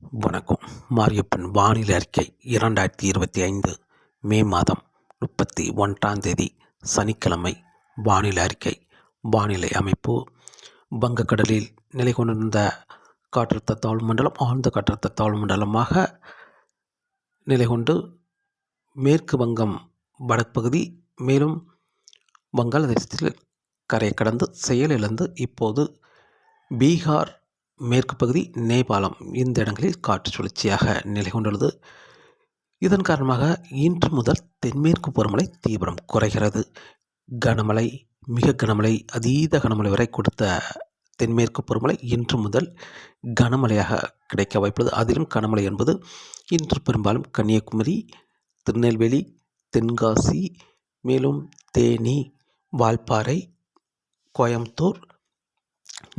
வணக்கம். மாரியப்பன் வானிலை அறிக்கை இரண்டாயிரத்தி இருபத்தி ஐந்து மே மாதம் முப்பத்தி ஒன்றாம் தேதி சனிக்கிழமை. வானிலை அறிக்கை. வானிலை அமைப்பு. வங்கக்கடலில் நிலை கொண்டிருந்த காற்றழுத்த தாழ்வு மண்டலம் ஆழ்ந்த காற்றழுத்த தாழ்வு மண்டலமாக நிலை கொண்டு மேற்கு வங்கம் வடப்பகுதி மேலும் வங்காளதேசத்தில் கரையை கடந்து செயலிழந்து இப்போது பீகார் மேற்கு பகுதி நேபாளம் இந்த இடங்களில் காற்று சுழற்சியாக நிலை கொண்டுள்ளது. இதன் காரணமாக இன்று முதல் தென்மேற்கு பருவமழை தீவிரம் குறைகிறது. கனமழை மிக கனமழை அதீத கனமழை வரை கொடுத்த தென்மேற்கு பருவமழை இன்று முதல் கனமழையாக கிடைக்க வாய்ப்புள்ளது. அதிலும் கனமழை என்பது இன்று பெரும்பாலும் கன்னியாகுமரி திருநெல்வேலி தென்காசி மேலும் தேனி வால்பாறை கோயம்புத்தூர்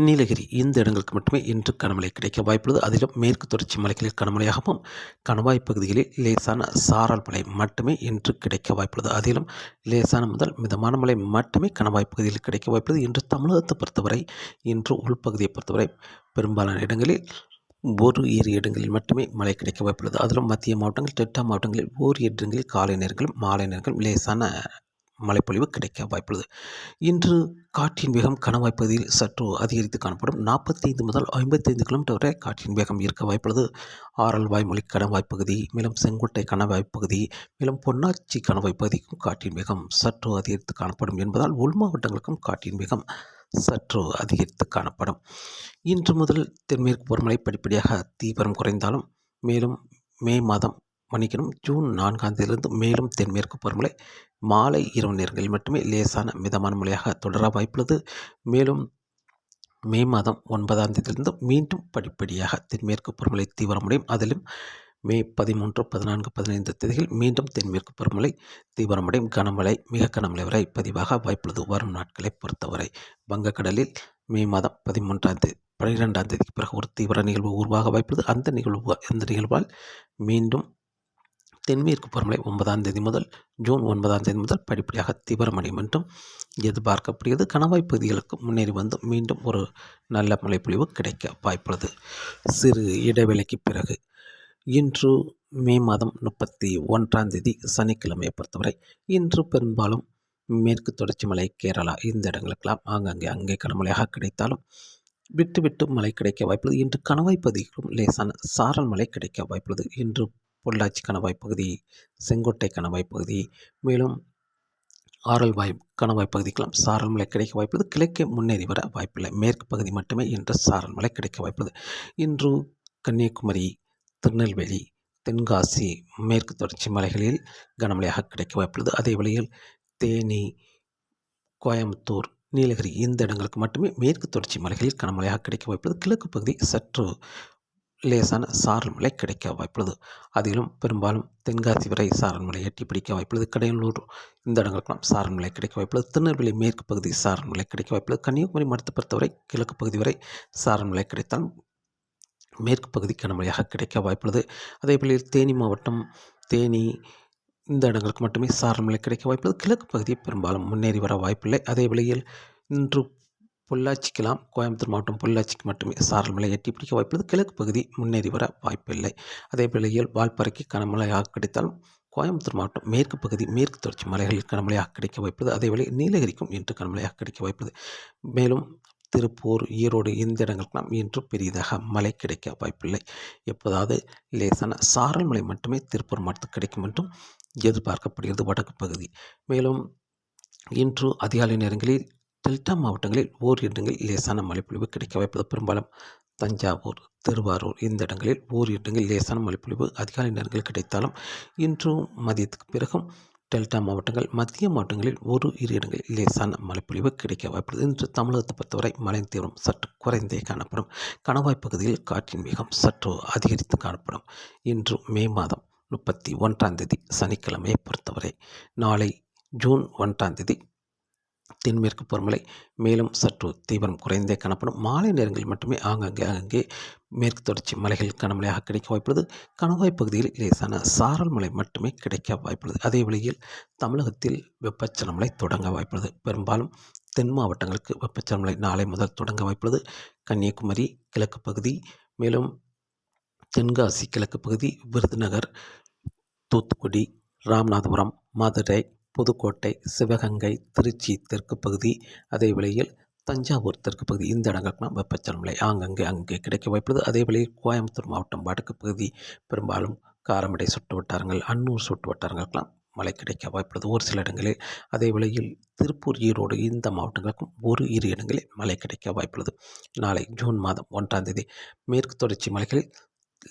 நீலகிரி இந்த இடங்களுக்கு மட்டுமே இன்று கனமழை கிடைக்க வாய்ப்புள்ளது. அதிலும் மேற்கு தொடர்ச்சி மலைகளில் கனமழையாகவும் கணவாய் பகுதிகளில் லேசான சாரல் மழை மட்டுமே இன்று கிடைக்க வாய்ப்புள்ளது. அதிலும் லேசான முதல் மிதமான மழை மட்டுமே கணவாய் பகுதியில் கிடைக்க வாய்ப்புள்ளது. இன்று தமிழகத்தை பொறுத்தவரை இன்று உள்பகுதியை பொறுத்தவரை பெரும்பாலான இடங்களில் ஒரு இரு இடங்களில் மட்டுமே மழை கிடைக்க வாய்ப்புள்ளது. அதிலும் மத்திய மாவட்டங்கள் டெல்டா மாவட்டங்களில் ஓர் இடங்களில் காலை நேரங்களும் மாலை நேரங்களும் லேசான மழைப்பொழிவு கிடைக்க வாய்ப்புள்ளது. இன்று காற்றின் வேகம் கணவாய் பகுதியில் சற்று அதிகரித்து காணப்படும் நாற்பத்தைந்து முதல் ஐம்பத்தைந்து கிலோமீட்டர் வரை காற்றின் வேகம் இருக்க வாய்ப்புள்ளது. ஆரல் வாய்மொழி கணவாய் பகுதி மேலும் செங்கோட்டை கணவாய் பகுதி மேலும் பொன்னாச்சி கணவாய் பகுதிக்கும் காற்றின் வேகம் சற்று அதிகரித்து காணப்படும் என்பதால் உள் மாவட்டங்களுக்கும் காற்றின் வேகம் சற்று அதிகரித்து காணப்படும். இன்று முதல் தென்மேற்கு பருவமழை படிப்படியாக தீவிரம் குறைந்தாலும் மேலும் மே மாதம் மன்னிக்கணும். ஜூன் நான்காம் தேதியிலிருந்து மேலும் தென்மேற்கு பருவமழை மாலை இரவு நேரங்களில் மட்டுமே லேசான மிதமான மழையாக தொடர வாய்ப்புள்ளது. மேலும் மே மாதம் ஒன்பதாம் தேதியிலிருந்து மீண்டும் படிப்படியாக தென்மேற்கு பருவமழை தீவிரமடையும். அதிலும் மே பதிமூன்று பதினான்கு பதினைந்து தேதிகள் மீண்டும் தென்மேற்கு பருவமழை தீவிரமடையும். கனமழை மிக கனமழை வரை பதிவாக வாய்ப்புள்ளது. வரும் நாட்களை பொறுத்தவரை வங்கக்கடலில் மே மாதம் பதிமூன்றாம் தேதி பனிரெண்டாம் தேதிக்கு பிறகு ஒரு தீவிர நிகழ்வு உருவாக வாய்ப்புள்ளது. அந்த நிகழ்வு அந்த நிகழ்வால் மீண்டும் தென்மேற்கு பருவமழை ஒன்பதாம் தேதி முதல் ஜூன் ஒன்பதாம் தேதி முதல் படிப்படியாக தீவிரமடையும் என்றும் எதிர்பார்க்கப்படுகிறது. கணவாய் பகுதிகளுக்கு முன்னேறி வந்து மீண்டும் ஒரு நல்ல மழைப்பொழிவு கிடைக்க வாய்ப்புள்ளது. சிறு இடைவெளிக்கு பிறகு இன்று மே மாதம் முப்பத்தி ஒன்றாம் தேதி சனிக்கிழமையை பொறுத்தவரை இன்று பெரும்பாலும் மேற்கு தொடர்ச்சி மலை கேரளா இந்த இடங்களுக்கெல்லாம் ஆங்காங்கே அங்கே கனமழையாக கிடைத்தாலும் விட்டு விட்டு மழை கிடைக்க வாய்ப்புள்ளது. இன்று கணவாய் பகுதிகளும் லேசான சாரல் மழை கிடைக்க வாய்ப்புள்ளது. இன்று பொள்ளாச்சி கணவாய் பகுதி செங்கோட்டை கணவாய் பகுதி மேலும் ஆரல்வாய் கணவாய் பகுதிக்கெல்லாம் சாரல் மலை கிடைக்க வாய்ப்புள்ளது. கிழக்கே முன்னேறி வர வாய்ப்பில்லை. மேற்கு பகுதி மட்டுமே இன்று சாரல் மலை கிடைக்க வாய்ப்புள்ளது. இன்று கன்னியாகுமரி திருநெல்வேலி தென்காசி மேற்கு தொடர்ச்சி மலைகளில் கனமழையாக கிடைக்க வாய்ப்புள்ளது. அதே வழியில் தேனி கோயம்புத்தூர் நீலகிரி இந்த இடங்களுக்கு மட்டுமே மேற்கு தொடர்ச்சி மலைகளில் கனமழையாக கிடைக்க வாய்ப்புள்ளது. கிழக்கு பகுதி சற்று லேசான சாரல் மழை கிடைக்க வாய்ப்புள்ளது. அதிலும் பெரும்பாலும் தென்காசி வரை சாரல் மழை எட்டி பிடிக்க வாய்ப்புள்ளது. கடையலூர் இந்த இடங்களுக்கெல்லாம் சாரல் மழை கிடைக்க வாய்ப்புள்ளது. திருநெல்வேலி மேற்கு பகுதி சாரல் மழை கிடைக்க வாய்ப்புள்ளது. கன்னியாகுமரி மாவட்டத்தை பொறுத்தவரை கிழக்கு பகுதி வரை சாரல் மழை கிடைத்தாலும் மேற்கு பகுதி கனமழையாக கிடைக்க வாய்ப்புள்ளது. அதேபோல் தேனி மாவட்டம் தேனி இந்த இடங்களுக்கு மட்டுமே சாரல் மழை கிடைக்க வாய்ப்புள்ளது. கிழக்கு பகுதி பெரும்பாலும் முன்னேறி வர வாய்ப்பில்லை. அதே வேளையில் இன்று பொள்ளாச்சிக்கெல்லாம் கோயம்புத்தூர் மாவட்டம் பொள்ளாச்சிக்கு மட்டுமே சாரல் மலை எட்டி பிடிக்க வாய்ப்புள்ளது. கிழக்கு பகுதி முன்னேறி வர வாய்ப்பில்லை. அதே வேளையில் வால்பறைக்கு கனமழையாக கிடைத்தாலும் கோயம்புத்தூர் மாவட்டம் மேற்கு பகுதி மேற்கு தொடர்ச்சி மலைகளில் கனமழையாக கிடைக்க வாய்ப்புள்ளது. அதேவேளை நீலகிரிக்கும் இன்று கனமழையாக கிடைக்க வாய்ப்புள்ளது. மேலும் திருப்பூர் ஈரோடு இந்த இடங்களுக்கெல்லாம் இன்று பெரியதாக மழை கிடைக்க வாய்ப்பில்லை. எப்போதாவது லேசான சாரல் மழை மட்டுமே திருப்பூர் மாவட்டத்துக்கு கிடைக்கும் என்றும் எதிர்பார்க்கப்படுகிறது வடக்கு பகுதி. மேலும் இன்று அதிகாலை நேரங்களில் டெல்டா மாவட்டங்களில் ஓர் இடங்களில் லேசான மழைப்பொழிவு கிடைக்க வாய்ப்பது. பெரும்பாலும் தஞ்சாவூர் திருவாரூர் இந்த இடங்களில் ஓர் இடங்களில் லேசான மழைப்பொழிவு அதிகாலை நேரங்களில் கிடைத்தாலும் இன்றும் மதியத்துக்கு பிறகும் டெல்டா மாவட்டங்கள் மத்திய மாவட்டங்களில் ஒரு இரு இடங்களில் லேசான மழைப்பொழிவு கிடைக்க வாய்ப்புள்ளது இன்று தமிழகத்தை பொறுத்தவரை மழையின் தீவிரம் சற்று குறைந்தே காணப்படும். கணவாய் பகுதியில் காற்றின் வேகம் சற்று அதிகரித்து காணப்படும். இன்று மே மாதம் முப்பத்தி ஒன்றாம் தேதி சனிக்கிழமையை பொறுத்தவரை நாளை ஜூன் ஒன்றாம் தேதி தென்மேற்கு பருவமழை மேலும் சற்று தீவிரம் குறைந்தே காணப்படும். மாலை நேரங்களில் மட்டுமே ஆங்காங்கே அங்கே மேற்கு தொடர்ச்சி மலைகள் கனமழையாக கிடைக்க வாய்ப்புள்ளது. கணவாய் பகுதியில் லேசான சாரல் மழை மட்டுமே கிடைக்க வாய்ப்புள்ளது. அதே வழியில் தமிழகத்தில் வெப்பச்சல மழை தொடங்க வாய்ப்புள்ளது. பெரும்பாலும் தென் மாவட்டங்களுக்கு வெப்பச்சல மழை நாளை முதல் தொடங்க வாய்ப்புள்ளது. கன்னியாகுமரி கிழக்கு பகுதி மேலும் தென்காசி கிழக்கு பகுதி விருதுநகர் தூத்துக்குடி ராமநாதபுரம் மதுரை புதுக்கோட்டை சிவகங்கை திருச்சி தெற்கு பகுதி அதே வேளையில் தஞ்சாவூர் தெற்கு பகுதி. இந்த இடங்களுக்கெல்லாம் வெப்பச்சலமலை ஆங்கங்கே அங்கே கிடைக்க வாய்ப்புள்ளது. அதே வேளையில் கோயம்புத்தூர் மாவட்டம் வடக்கு பகுதி பெரும்பாலும் காரமடை சுட்டு வட்டாரங்கள் அன்னூர் சுட்டு வட்டாரங்களுக்கெல்லாம் மழை கிடைக்க வாய்ப்புள்ளது. ஒரு சில இடங்களில் அதே வேளையில் திருப்பூர் ஈரோடு இந்த மாவட்டங்களுக்கும் ஒரு இரு இடங்களில் மழை கிடைக்க வாய்ப்புள்ளது. நாளை ஜூன் மாதம் ஒன்றாம் தேதி மேற்கு தொடர்ச்சி மலைகளில்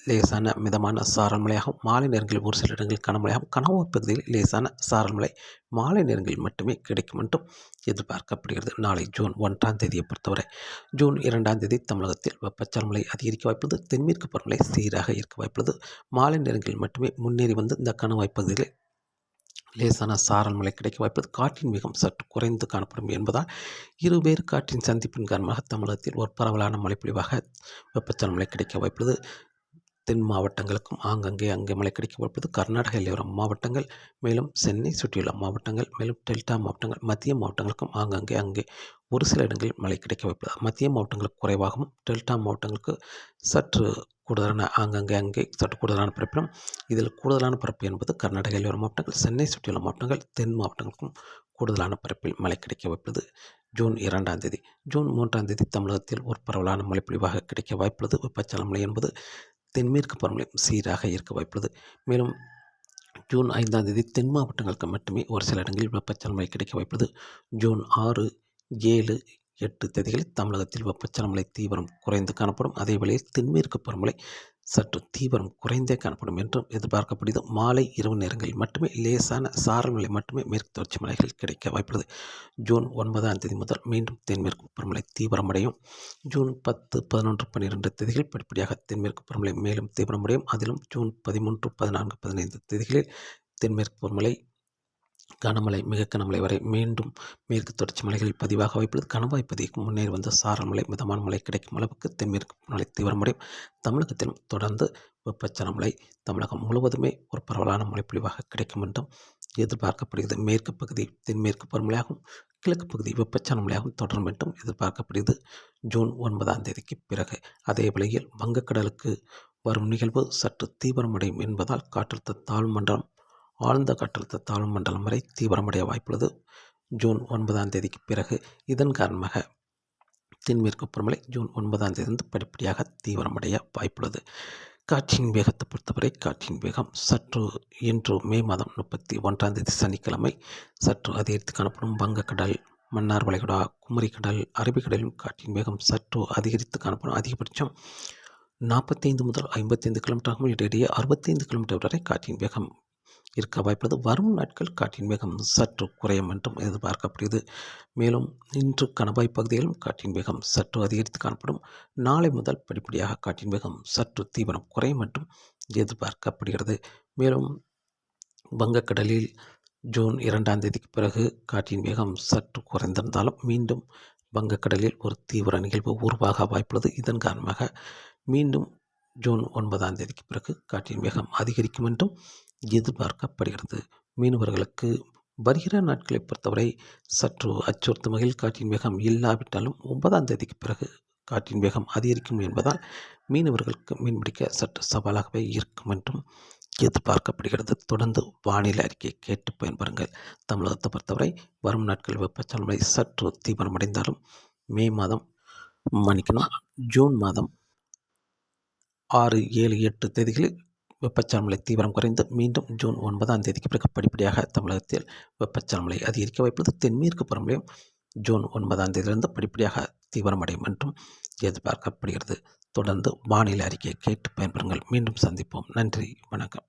லேசான மிதமான சாரல் மழையாகும். மாலை நேரங்களில் ஒரு சில இடங்களில் கனமழையாகும் கனவு பகுதியில் லேசான சாரல் மழை மாலை நேரங்களில் மட்டுமே கிடைக்கும் என்றும் எதிர்பார்க்கப்படுகிறது. நாளை ஜூன் ஒன்றாம் தேதியை பொறுத்தவரை ஜூன் இரண்டாம் தேதி தமிழகத்தில் வெப்பச்சலமலை மழை அதிகரிக்க வாய்ப்புள்ளது. தென்மேற்கு பருவமழை சீராக இருக்க வாய்ப்புள்ளது. மாலை நேரங்களில் மட்டுமே முன்னேறி வந்து இந்த கனவாய் பகுதியில் லேசான சாரல் மழை கிடைக்க வாய்ப்பது காற்றின் வேகம் சற்று குறைந்து காணப்படும் என்பதால் இருவேறு காற்றின் சந்திப்பின் காரணமாக தமிழகத்தில் ஒரு பரவலான மழைப்பொழிவாக வெப்பச்சலன மழை கிடைக்க வாய்ப்புள்ளது. தென் மாவட்டங்களுக்கும் ஆங்கங்கே அங்கே மழை கிடைக்க வாய்ப்பது கர்நாடக எல்லையோரம் மாவட்டங்கள் மேலும் சென்னை சுற்றியுள்ள மாவட்டங்கள் மேலும் டெல்டா மாவட்டங்கள் மத்திய மாவட்டங்களுக்கும் ஆங்கங்கே அங்கே ஒரு சில இடங்களில் மழை கிடைக்க வாய்ப்பது மத்திய மாவட்டங்களுக்கு குறைவாகவும் டெல்டா மாவட்டங்களுக்கு சற்று கூடுதலான ஆங்கங்கே அங்கே சற்று கூடுதலான பரப்பிலும் இதில் கூடுதலான பரப்பு என்பது கர்நாடக எல்லையோர மாவட்டங்கள் சென்னை சுற்றியுள்ள மாவட்டங்கள் தென் மாவட்டங்களுக்கும் கூடுதலான பரப்பில் மழை கிடைக்க வைப்பது ஜூன் இரண்டாம் தேதி. ஜூன் மூன்றாம் தேதி தமிழகத்தில் ஒரு பரவலான மழைப்பொழிவாக கிடைக்க வாய்ப்புள்ளது. வெப்பச்சல மழை என்பது தென்மேற்கு பருவமழை சீராக இருக்க வாய்ப்புள்ளது. மேலும் ஜூன் ஐந்தாம் தேதி தென் மாவட்டங்களுக்கு மட்டுமே ஒரு சில இடங்களில் வெப்பச்சல மழை கிடைக்க வாய்ப்புள்ளது. ஜூன் ஆறு ஏழு எட்டு தேதிகளில் தமிழகத்தில் வெப்பச்சலமலை தீவிரம் குறைந்து காணப்படும். அதே வேளையில் தென்மேற்கு பருவமழை சற்று தீவிரம் குறைந்தே காணப்படும் என்றும் எதிர்பார்க்கப்படுது மாலை இரவு நேரங்களில் மட்டுமே லேசான சாரல் மழை மட்டுமே மேற்கு தொடர்ச்சி மலைகள் கிடைக்க வாய்ப்புள்ளது. ஜூன் ஒன்பதாம் தேதி முதல் மீண்டும் தென்மேற்கு பருவமழை தீவிரமடையும். ஜூன் பத்து பதினொன்று பன்னிரெண்டு தேதிகளில் படிப்படியாக தென்மேற்கு பருவமழை மேலும் தீவிரமடையும். அதிலும் ஜூன் பதிமூன்று பதினான்கு பதினைந்து தேதிகளில் தென்மேற்கு பருவமழை கனமழை மிக கனமழை வரை மீண்டும் மேற்கு தொடர்ச்சி மலைகளில் பதிவாக வாய்ப்புள்ளது. கனவாய் பதிவுக்கு முன்னேறி வந்த சாரல் மழை மிதமான மழை கிடைக்கும் அளவுக்கு தென்மேற்கு மழை தீவிரமடையும் தமிழகத்திலும் தொடர்ந்து வெப்பச்சன மழை தமிழகம் முழுவதுமே ஒரு பரவலான மழைப்பொழிவாக கிடைக்கும் என்றும் எதிர்பார்க்கப்படுகிறது. மேற்கு பகுதி தென்மேற்கு பருமழையாகவும் கிழக்கு பகுதி வெப்பச்சன மழையாகவும் தொடரும் என்றும் எதிர்பார்க்கப்படுகிறது. ஜூன் ஒன்பதாம் தேதிக்கு பிறகு அதே வேளையில் வங்கக்கடலுக்கு வரும் நிகழ்வு சற்று தீவிரமடையும் என்பதால் காற்றழுத்த தாழ்வு மண்டலம் ஆழ்ந்த காற்றழுத்த தாழ்வு மண்டலம் வரை தீவிரமடைய வாய்ப்புள்ளது. ஜூன் ஒன்பதாம் தேதிக்கு பிறகு இதன் காரணமாக தென்மேற்கு பருவமழை ஜூன் ஒன்பதாம் தேதி படிப்படியாக தீவிரமடைய வாய்ப்புள்ளது. காற்றின் வேகத்தை பொறுத்தவரை காற்றின் வேகம் சற்று இன்று மே மாதம் முப்பத்தி ஒன்றாம் தேதி சனிக்கிழமை. சற்று அதிகரித்து காணப்படும் வங்கக்கடல் மன்னார் வளைகுடா குமரிக்கடல் அரபிக்கடலும் காற்றின் வேகம் சற்று அதிகரித்து காணப்படும் அதிகபட்சம் நாற்பத்தைந்து முதல் ஐம்பத்தைந்து கிலோமீட்டர் இடையிடையே அறுபத்தைந்து கிலோமீட்டர் வரை காற்றின் வேகம் இருக்க வாய்ப்பது வரும் நாட்கள் காற்றின் வேகம் சற்று குறையும் என்றும் எதிர்பார்க்கப்படுகிறது. மேலும் இன்று கணவாய் பகுதியிலும் காற்றின் வேகம் சற்று அதிகரித்து காணப்படும். நாளை முதல் படிப்படியாக காற்றின் வேகம் சற்று தீவிரம் குறையும் என்றும் எதிர்பார்க்கப்படுகிறது. மேலும் வங்கக்கடலில் ஜூன் இரண்டாம் தேதிக்கு பிறகு காற்றின் வேகம் சற்று குறைந்திருந்தாலும் மீண்டும் வங்கக்கடலில் ஒரு தீவிர நிகழ்வு உருவாக வாய்ப்புள்ளது. இதன் காரணமாக மீண்டும் ஜூன் ஒன்பதாம் தேதிக்கு பிறகு காற்றின் வேகம் அதிகரிக்கும் என்றும் எதிர்பார்க்கப்படுகிறது. மீனவர்களுக்கு வருகிற நாட்களை பொறுத்தவரை சற்று அச்சுறுத்தும் வகையில் காற்றின் வேகம் இல்லாவிட்டாலும் ஒன்பதாம் தேதிக்கு பிறகு காற்றின் வேகம் அதிகரிக்கும் என்பதால் மீனவர்களுக்கு மீன்பிடிக்க சற்று சவாலாகவே இருக்கும் என்றும் எதிர்பார்க்கப்படுகிறது. தொடர்ந்து வானிலை அறிக்கை கேட்டு பயன்பெறுங்கள் தமிழகத்தை பொறுத்தவரை வரும் நாட்கள் வெப்பச்சலமழை சற்று தீவிரமடைந்தாலும் மே மாதம் மன்னிக்கணும் ஜூன் மாதம் ஆறு ஏழு எட்டு தேதிகளில் வெப்பச்சலமலை தீவிரம் குறைந்து மீண்டும் ஜூன் ஒன்பதாம் தேதிக்கு பிறகு படிப்படியாக தமிழகத்தில் வெப்பச்சலமலை அதிகரிக்க வாய்ப்புள்ளது தென்மேற்கு பருவமழையும் ஜூன் ஒன்பதாம் தேதியிலிருந்து படிப்படியாக தீவிரமடையும் என்றும் எதிர்பார்க்கப்படுகிறது. தொடர்ந்து வானிலை அறிக்கையை கேட்டு பயன்பெறுங்கள். மீண்டும் சந்திப்போம். நன்றி. வணக்கம்.